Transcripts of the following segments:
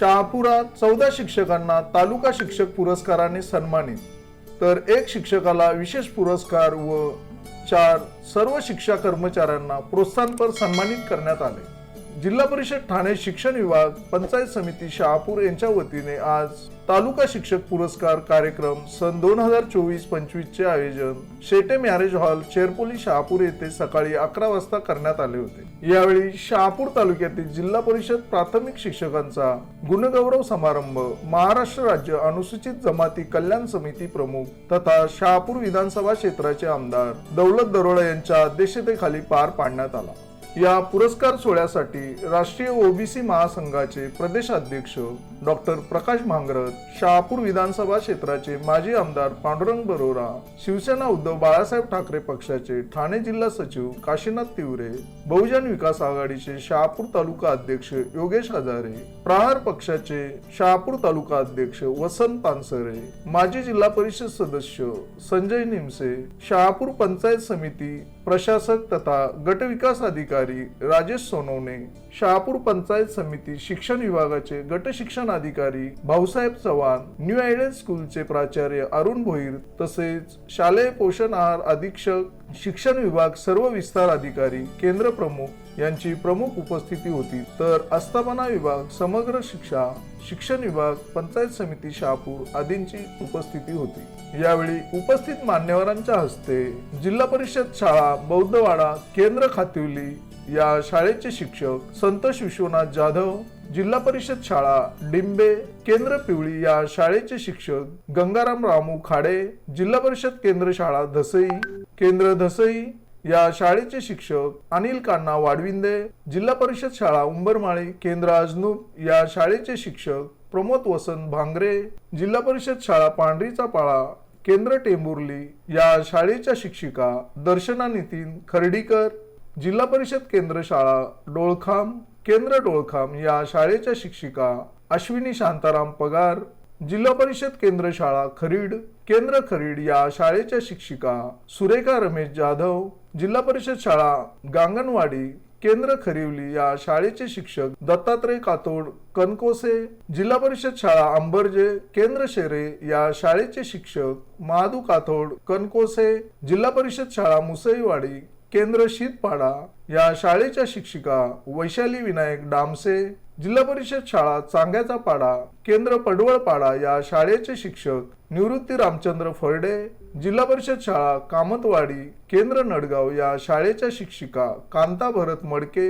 शहापुरात चौदा शिक्षकांना तालुका शिक्षक पुरस्काराने सन्मानित. तर एक शिक्षकाला विशेष पुरस्कार व चार सर्व शिक्षा कर्मचाऱ्यांना प्रोत्साहनपर सन्मानित करण्यात आले. जिल्हा परिषद ठाणे शिक्षण विभाग पंचायत समिती शहापूर यांच्या वतीने आज तालुका शिक्षक पुरस्कार कार्यक्रम सन दोन हजार चोवीस पंचवीस चे आयोजन शेटे मॅरेज हॉल चेरपोली शहापूर येथे सकाळी अकरा वाजता करण्यात आले होते. यावेळी शहापूर तालुक्यातील जिल्हा परिषद प्राथमिक शिक्षकांचा गुणगौरव समारंभ महाराष्ट्र राज्य अनुसूचित जमाती कल्याण समिती प्रमुख तथा शहापूर विधानसभा क्षेत्राचे आमदार दौलत दरोडा यांच्या अध्यक्षतेखाली पार पाडण्यात आला. या पुरस्कार सोहळ्यासाठी राष्ट्रीय ओबीसी महासंघाचे प्रदेशाध्यक्ष डॉक्टर प्रकाश भांगरत शहापूर विधानसभा क्षेत्राचे माजी आमदार पांडुरंग बरोरा शिवसेना उद्धव बाळासाहेब ठाकरे पक्षाचे ठाणे जिल्हा सचिव काशीनाथ तिवरे बहुजन विकास आघाडीचे शहापूर तालुका अध्यक्ष योगेश हजारे प्रहार पक्षाचे शहापूर तालुका अध्यक्ष वसंत पानसरे माजी जिल्हा परिषद सदस्य संजय निमसे शहापूर पंचायत समिती प्रशासक तथा गटविकास अधिकारी राजेश सोनवणे शहापूर पंचायत समिती शिक्षण विभागाचे गट शिक्षण अधिकारी भाऊसाहेब चव्हाण न्यू आयडियल स्कूलचे प्राचार्य अरुण भोईर तसेच शालेय पोषण आहार अधीक्षक शिक्षण विभाग सर्व विस्तार अधिकारी केंद्र प्रमुख यांची प्रमुख उपस्थिती होती. तर आस्थापना विभाग समग्र शिक्षा शिक्षण विभाग पंचायत समिती शहापूर आदींची उपस्थिती होती. यावेळी उपस्थित मान्यवरांच्या हस्ते जिल्हा परिषद शाळा बौद्धवाडा केंद्र खातिवली या शाळेचे शिक्षक संतोष विश्वनाथ जाधव जिल्हा परिषद शाळा डिंबे केंद्र पिवळी या शाळेचे शिक्षक गंगाराम रामू खाडे जिल्हा परिषद केंद्र शाळा धसई केंद्र धसई या शाळेचे शिक्षक अनिल कान्ना वाडविंदे जिल्हा परिषद शाळा उंबरमाळी केंद्र अजनूप या शाळेचे शिक्षक प्रमोद वसंत भांगरे जिल्हा परिषद शाळा पांढरीचा पाळा केंद्र टेंबुर्ली या शाळेच्या शिक्षिका दर्शना नितीन खर्डीकर जिल्हा परिषद केंद्र शाळा डोळखाम केंद्र डोळखाम या शाळेच्या शिक्षिका अश्विनी शांताराम पगार जिल्हा परिषद केंद्र शाळा खरीड केंद्र खरीड या शाळेच्या शिक्षिका सुरेखा रमेश जाधव जिल्हा परिषद शाळा गांगणवाडी केंद्र खरिवली या शाळेचे शिक्षक दत्तात्रय कातोड कनकोसे जिल्हा परिषद शाळा अंबर्जे केंद्र शेरे या शाळेचे शिक्षक महादू कातोड कनकोसे जिल्हा परिषद शाळा मुसईवाडी केंद्र शीतपाडा या शाळेच्या शिक्षिका वैशाली विनायक डामसे जिल्हा परिषद शाळा चांग्याचा पाडा केंद्र पडवळपाडा या शाळेचे शिक्षक निवृत्ती रामचंद्र फरडे जिल्हा परिषद शाळा कामतवाडी केंद्र नडगाव या शाळेच्या शिक्षिका कांता भरत मडके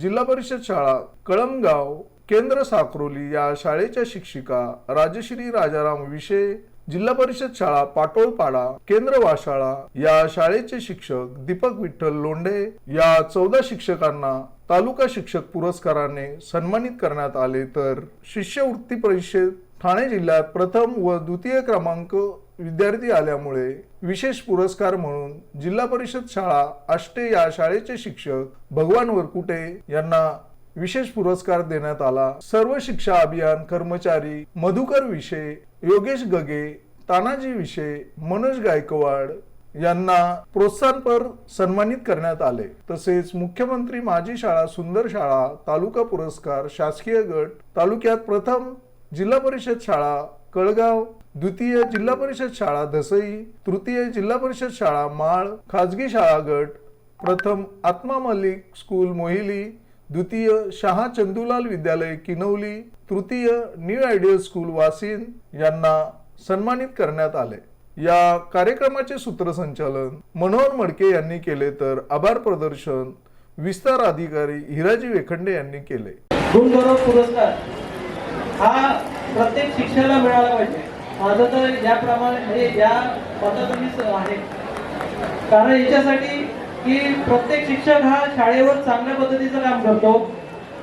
जिल्हा परिषद शाळा कळमगाव केंद्र साकरोली या शाळेच्या शिक्षिका राजश्री राजाराम विशे जिल्हा परिषद शाळा पाटोळपाडा केंद्र वाशाळा या शाळेचे शिक्षक दीपक विठ्ठल लोंढे या चौदा शिक्षकांना तालुका शिक्षक पुरस्काराने सन्मानित करण्यात आले तर शिष्यवृत्ती परिषद ठाणे जिल्ह्यात प्रथम व द्वितीय क्रमांक विद्यार्थी आल्यामुळे विशेष पुरस्कार म्हणून जिल्हा परिषद शाळा आष्टे या शाळेचे शिक्षक भगवान वरकुटे यांना विशेष पुरस्कार देण्यात आला. सर्व शिक्षा अभियान कर्मचारी मधुकर विषय योगेश गगे तानाजी विषय मनोज गायकवाड यांना प्रोत्साहनपर सन्मानित करण्यात आले. तसेच मुख्यमंत्री माझी शाळा सुंदर शाळा तालुका पुरस्कार शासकीय गट तालुक्यात प्रथम जिल्हा परिषद शाळा कळगाव द्वितीय जिल्हा परिषद शाळा धसई तृतीय जिल्हा परिषद शाळा माळ खाजगी शाळा गट प्रथम आत्मा मलिक स्कूल मोहिली द्वितीय शहा चंदूलाल विद्यालय किनवली तृतीय न्यू आयडियल स्कूल वासिन यांना सन्मानित करण्यात आले. या कार्यक्रमाचे सूत्रसंचालन मनोहर मडके यांनी केले तर आभार प्रदर्शन विस्तार अधिकारी हिराजी वेखंडे यांनी केले. गुणगौरव पुरस्कार हा प्रत्येक शिक्षणाला मिळाला पाहिजे. माझं तर याप्रमाणे म्हणजे या पद्धतीनेच आहे. कारण याच्यासाठी की प्रत्येक शिक्षक हा शाळेवर चांगल्या पद्धतीचं काम करतो.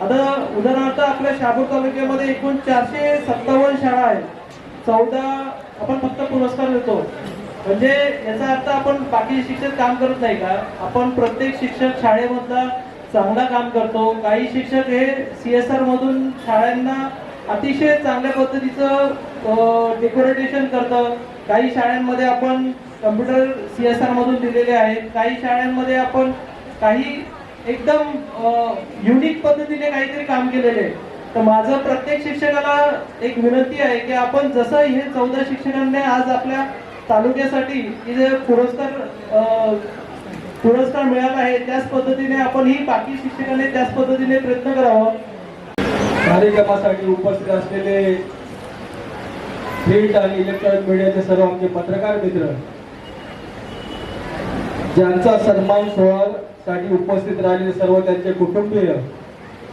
आता उदाहरणार्थ आपल्या शहापूर तालुक्यामध्ये एकूण चारशे सत्तावन्न शाळा आहेत. चौदा आपण फक्त पुरस्कार देतो. म्हणजे याचा अर्थ आपण बाकी शिक्षक काम करत नाही का? आपण प्रत्येक शिक्षक शाळेमधला चांगला काम करतो. काही शिक्षक हे सी एस आर मधून शाळांना अतिशय चांगल्या पद्धतीचं डेकोरेटेशन करतं काही शाळांमध्ये आपण कम्प्युटर सी एस आर मधून दिलेले आहेत. काही शाळांमध्ये आपण काही एकदम युनिक पद्धतीने काहीतरी काम केलेले आहे. तर माझं प्रत्येक शिक्षकाला एक विनंती आहे की आपण जसं हे चौदा शिक्षकांनी आज आपल्या तालुक्यासाठी जे पुरस्कार पुरस्कार मिळाला आहे त्याच पद्धतीने आपण ही बाकी शिक्षकांनी त्याच पद्धतीने प्रयत्न करावा. कार्यक्रमासाठी उपस्थित असलेले प्रिंट आणि इलेक्ट्रॉनिक मीडियाचे सर्व आमचे पत्रकार मित्र ज्यांचा सन्मान सोहळ्यासाठी उपस्थित राहिलेले सर्व त्यांचे कुटुंबीय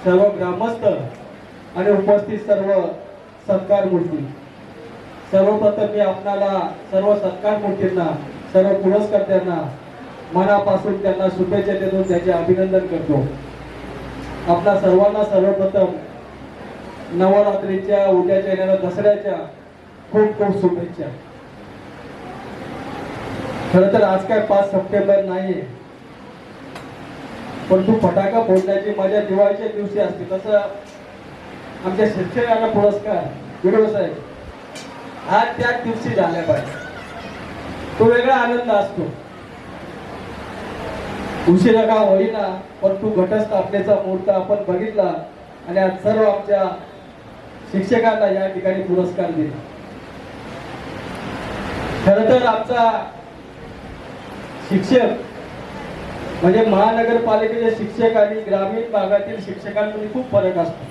सर्व ग्रामस्थ आणि उपस्थित सर्व सत्कार मूर्ती. सर्वप्रथम मी आपणाला सर्व सत्कार मूर्तींना सर्व पुरस्कर्त्यांना मनापासून त्यांना शुभेच्छा देतो त्याचे अभिनंदन करतो. आपल्या सर्वांना सर्वप्रथम नवरात्रीच्या उद्याच्या येणाऱ्या दसऱ्याच्या खूप खूप शुभेच्छा. खर तर आज काय पाच सप्टेंबर नाहीये. परंतु फटाका फोडण्याची मजा दिवाळीच्या दिवशी असते. तसं आमच्या शिक्षकांना पुरस्कार. विडो साहेब हा त्याच दिवशी झाल्या पाहिजे. तो वेगळा आनंद असतो. उशिरा का होईना पण तू घटस्थापनेचा मुहूर्त आपण बघितला आणि आज सर्व आमच्या शिक्षकांना या ठिकाणी पुरस्कार दिला. खर तर आमचा शिक्षक. म्हणजे महानगरपालिकेचे शिक्षक आणि ग्रामीण भागातील शिक्षकांमध्ये खूप फरक असतो.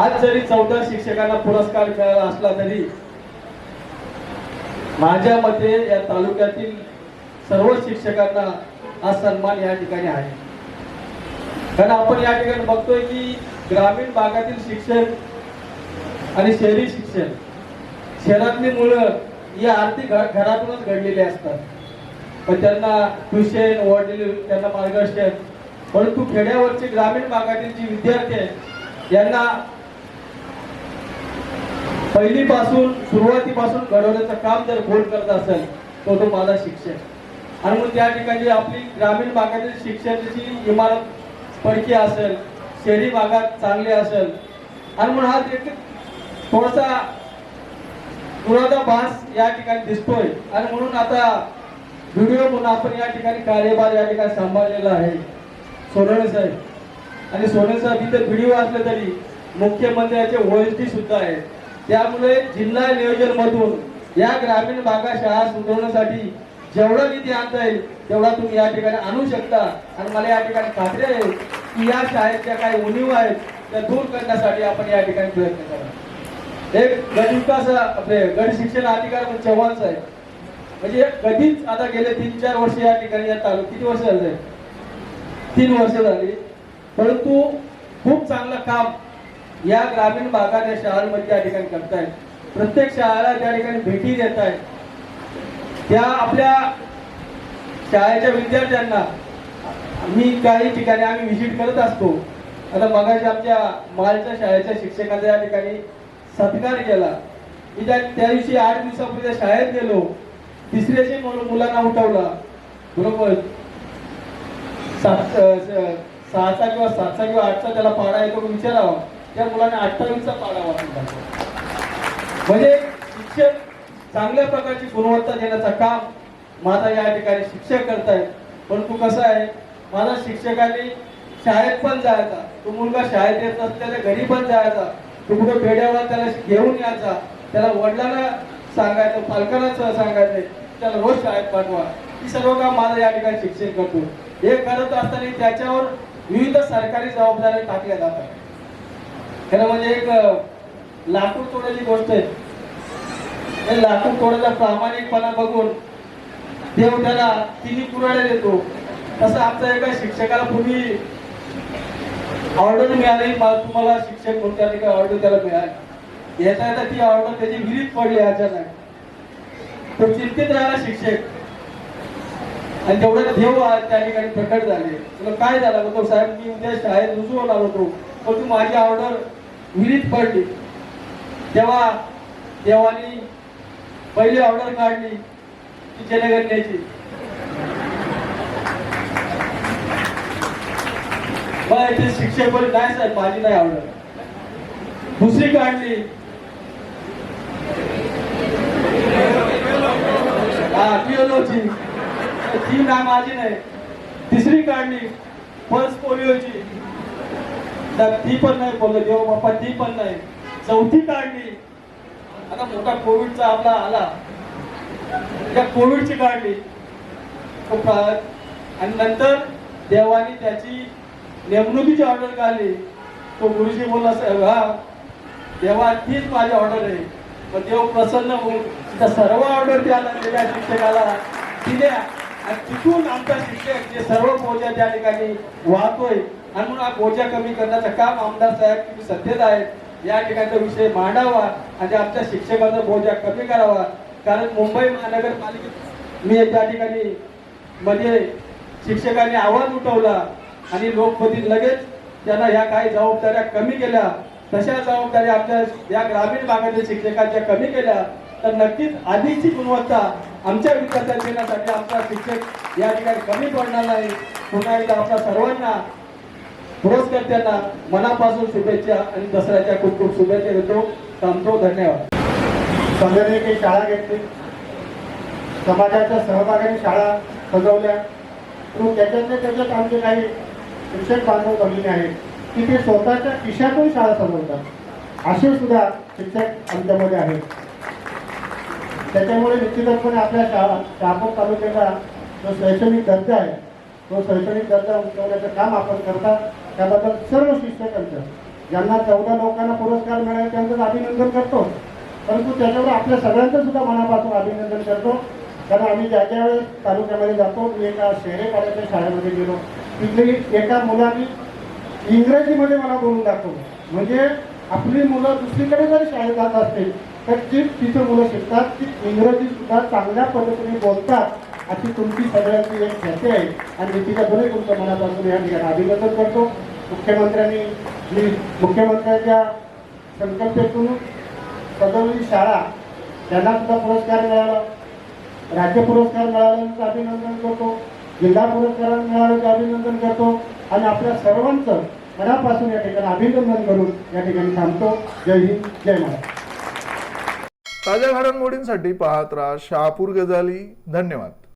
आज जरी चौदा शिक्षकांना पुरस्कार मिळाला असला तरी माझ्या मते या तालुक्यातील सर्व शिक्षकांना हा सन्मान या ठिकाणी आहे. कारण आपण या ठिकाणी बघतोय की ग्रामीण भागातील शिक्षण आणि शहरी शिक्षण शहरातली मुलं ही आर्थिक घरातूनच घडलेली असतात. पण त्यांना ट्युशन वडील त्यांना मार्गदर्शन परंतु खेड्यावरचे ग्रामीण भागातील जी विद्यार्थी आहेत यांना पहिलीपासून सुरुवातीपासून घडवण्याचं काम जर कोण करत असेल तो तो माझा शिक्षक. आणि मग त्या ठिकाणी आपली ग्रामीण भागातील शिक्षणाची इमारत पडकी असेल शहरी भागात चांगली असेल आणि म्हणून हा एक थोडासा भास या ठिकाणी दिसतोय. आणि म्हणून आता व्हिडिओ म्हणून आपण या ठिकाणी कार्यभार या ठिकाणी सांभाळलेला आहे. सोनवणे साहेब. आणि सोनवणे साहेब इथे व्हिडिओ असले तरी मुख्यमंत्र्याचे ओळखी सुद्धा आहेत त्यामुळे जिल्हा नियोजन मधून या ग्रामीण भागात शाळा सुधारण्यासाठी जेवढा निधी आणता येईल तेवढा तुम्ही या ठिकाणी आणू शकता. आणि मला या ठिकाणी खात्री आहे की या शाळेच्या काही उणीव आहेत त्या दूर करण्यासाठी आपण या ठिकाणी प्रयत्न करा एक गट विकास आपले गट शिक्षण अधिकार चव्हाण साहेब. म्हणजे कधीच आता गेले तीन चार वर्ष या ठिकाणी या तालुक किती वर्ष झाले? तीन वर्ष झाली. परंतु खूप चांगलं काम या ग्रामीण भागात या शाळांमध्ये या ठिकाणी करतायत. प्रत्येक शाळेला त्या ठिकाणी भेटी देत आहेत त्या आपल्या शाळेच्या विद्यार्थ्यांना मी काही ठिकाणी आम्ही व्हिजिट करत असतो. आता मगाशी आमच्या मालच्या शाळेच्या शिक्षकांचा या ठिकाणी सत्कार केला. मी त्या त्या दिवशी आठ दिवसापूर्वी त्या शाळेत गेलो. तिसऱ्याची मुलांना उठवला बरोबर? सहाचा किंवा सातचा किंवा आठचा त्याला पाडा येतो विचारावा. त्या मुलाने अठ्ठावीसचा पाडा वाचून म्हणजे शिक्षण चांगल्या प्रकारची गुणवत्ता देण्याचं काम माझा या ठिकाणी शिक्षक करतायत. परंतु कसं आहे माझा शिक्षकांनी शाळेत पण जायचा. तो मुलगा शाळेत येत नसल्याने घरी पण जायचा. तो कुठं पेढ्यावर त्याला घेऊन यायचा. त्याला वडिलांना सांगायचं पालकांना सांगायचं. त्याला रोज शाळेत पाठवा. ही सर्व काम माझं या ठिकाणी शिक्षण करतो. हे करत असताना त्याच्यावर विविध सरकारी जबाबदाऱ्या टाकल्या जातात. खरं म्हणजे एक लाकूड तोडायची गोष्ट आहे. लाकूड तोडायचा प्रामाणिकपणा बघून देव त्याला तिन्ही कुराड्या देतो. तसं आमच्या एका शिक्षकाला पूर्वी ऑर्डर मिळाली तुम्हाला शिक्षक म्हणून त्या ठिकाणी ऑर्डर त्याला मिळाली. येता येता ती ऑर्डर त्याची विहिरीत पडली अचानक. तो चिंतित राहिला शिक्षक. आणि तेवढ्या देव त्या ठिकाणी प्रकट झाले. तुला काय झालं? म्हणतो साहेब मी उद्या शाळेत रुजू होणार होतो. पण तू माझी ऑर्डर विहिरीत पडली. तेव्हा देवानी पहिली ऑर्डर काढली ती जनगणनेची मग ते शिक्षक पण नाही साहेब माझी नाही ऑर्डर. दुसरी काढली. हा पिओलोची ती ना माझी नाही. तिसरी काढली. पल्स पोलिओची ती पण नाही बोललो. देव बाप्पा ती पण नाही. चौथी काढली. आता मोठा कोविडचा आपला आला. त्या कोविडची काढली. का- आणि नंतर देवानी त्याची नेमणुकीची ऑर्डर काढली. तो गुरुजी बोलला साहेब हा देवा तीच माझी ऑर्डर आहे. मग देव प्रसन्न होऊन त्या सर्व ऑर्डर द्या दिल्या शिक्षकाला दिल्या. आणि तिथून आमचा शिक्षक जे सर्व बोजा त्या ठिकाणी वाहतोय. आणि म्हणून हा बोजा कमी करण्याचं काम आमदार साहेब तुम्ही सत्तेत आहेत. या ठिकाणचा विषय मांडावा आणि आमच्या शिक्षकाचा बोजा कमी करावा. कारण मुंबई महानगरपालिकेत मी त्या ठिकाणी म्हणजे शिक्षकांनी आवाज उठवला आणि लोकप्रती लगेच त्यांना ह्या काही जबाबदाऱ्या कमी केल्या. तशा जबाबदाऱ्या आपल्या या ग्रामीण भागातील शिक्षकांच्या कमी केल्या तर नक्कीच आधीची गुणवत्ता आमच्या विद्यार्थ्यांना देण्यासाठी आमचा शिक्षक या ठिकाणी कमी पडणार नाही. पुन्हा एकदा आपल्या सर्वांना पुरस्कर्त्यांना मनापासून शुभेच्छा आणि दसऱ्याच्या खूप खूप शुभेच्छा देतो. थांबतो धन्यवाद. संघटनेने काही शाळा घेतली. समाजाच्या सहभागाने शाळा सजवल्या. परंतु त्याच्यातल्या त्याच्यात आमचे काही शिक्षक बांधव बनलेले आहेत. की ते स्वतःच्या खिशातून शाळा समजतात. असे सुद्धा शिक्षक आमच्यामध्ये आहेत. त्याच्यामुळे निश्चितपणे आपल्या शाळा शहापूर तालुक्याचा जो शैक्षणिक दर्जा आहे तो शैक्षणिक दर्जा उंचवण्याचं काम आपण करता त्याबद्दल सर्व शिक्षकांचं ज्यांना चौदा लोकांना पुरस्कार मिळाले त्यांचं अभिनंदन करतो. परंतु त्याच्यावर आपल्या सगळ्यांचं सुद्धा मनापासून अभिनंदन करतो. कारण आम्ही ज्या ज्या वेळेस तालुक्यामध्ये जातो मी एका शहरेपाड्याच्या शाळेमध्ये गेलो. तिथली एका मुलांनी इंग्रजीमध्ये मला बोलून दाखवलं म्हणजे आपली मुलं दुसरीकडे जर शाळेत जात असतील तर जी तिथं मुलं शिकतात ती इंग्रजी सुद्धा चांगल्या पद्धतीने बोलतात अशी तुमची सगळ्यांची एक ख्याती आहे. आणि मी तिच्या दोन्ही तुमच्या मनापासून या ठिकाणी अभिनंदन करतो. मुख्यमंत्र्यांनी मी मुख्यमंत्र्यांच्या संकल्पेतून सदवली शाळा त्यांना सुद्धा पुरस्कार मिळाला. राज्य पुरस्कार मिळाल्याचं अभिनंदन करतो. जिल्हा पुरस्कार मिळाल्याचं अभिनंदन करतो. आणि आपल्या सर्वांचं मनापासून या ठिकाणी अभिनंदन करून या ठिकाणी थांबतो. जय हिंद जय महाराज ताज्या घडामोडींसाठी पाहत राहा शहापूर गजाली. धन्यवाद.